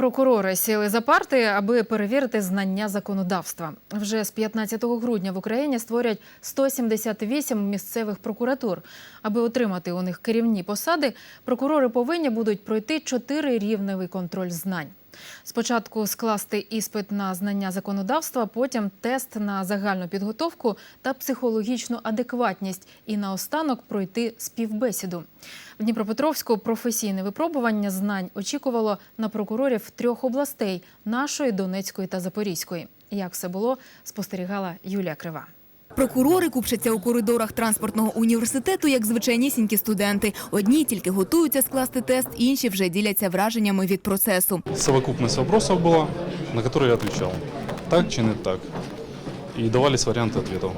Прокурори сіли за парти, аби перевірити знання законодавства. Вже з 15 грудня в Україні створять 178 місцевих прокуратур. Аби отримати у них керівні посади, прокурори повинні будуть пройти чотирирівневий контроль знань. Спочатку скласти іспит на знання законодавства, потім тест на загальну підготовку та психологічну адекватність, і наостанок пройти співбесіду. В Дніпропетровську професійне випробування знань очікувало на прокурорів трьох областей нашої, Донецької та Запорізької. Як все було, спостерігала Юлія Крива. Прокурори купчаться у коридорах транспортного університету, як звичайнісінькі студенти. Одні тільки готуються скласти тест, інші вже діляться враженнями від процесу. Совокупность вопросов была, на которые я отвечал. Так чи не так. И давались варианты ответов.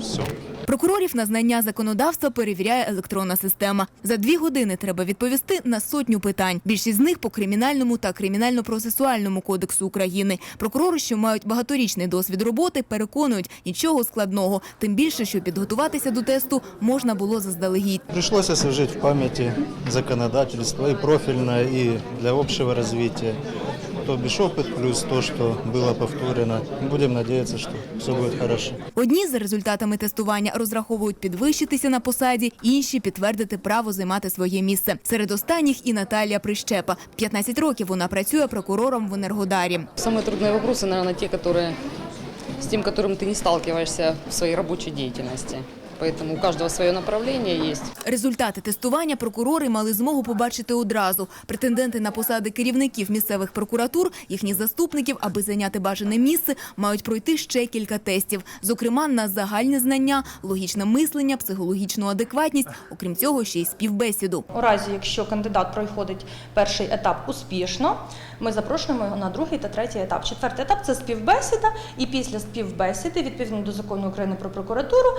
Все. Прокурорів на знання законодавства перевіряє електронна система. За дві години треба відповісти на сотню питань. Більшість з них по кримінальному та кримінально-процесуальному кодексу України. Прокурори, що мають багаторічний досвід роботи, переконують нічого складного. Тим більше, що підготуватися до тесту можна було заздалегідь. Пришлось освежить в памяти законодательство и профильное, и для общего развития То бишь опыт плюс то, что было повторено. Будем надеяться, что все будет хорошо. Одні за результатами тестування розраховують підвищитися на посаді, інші підтвердити право займати своє місце. Серед останніх і Наталія Прищепа. 15 років вона працює прокурором в Енергодарі. Самые трудные вопросы, наверное, те, которые с тем, которым ты не сталкиваешься в своей рабочей деятельности. Поэтому у каждого свое направление есть. Результати тестування прокурори мали змогу побачити одразу. Претенденти на посади керівників місцевих прокуратур, їхніх заступників, аби зайняти бажане місце, мають пройти ще кілька тестів. Зокрема, на загальне знання, логічне мислення, психологічну адекватність. Окрім цього, ще й співбесіду. У разі, якщо кандидат проходить перший етап успішно, ми запрошуємо його на другий та третій етап. Четвертий етап це співбесіда, і після співбесіди, відповідно до закону України про прокуратуру,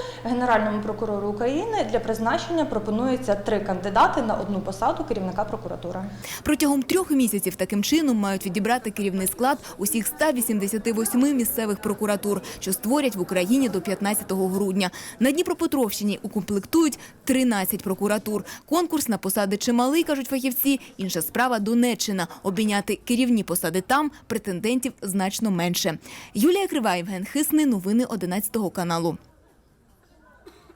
Генеральному прокурору України для призначення пропонується три кандидати на одну посаду керівника прокуратури. Протягом трьох місяців таким чином мають відібрати керівний склад усіх 188 місцевих прокуратур, що створять в Україні до 15 грудня. На Дніпропетровщині укомплектують 13 прокуратур. Конкурс на посади чималий, кажуть фахівці. Інша справа Донеччина. Обійняти керівні посади там претендентів значно менше. Юлія Крива, Євген Хисний. Новини 11 каналу.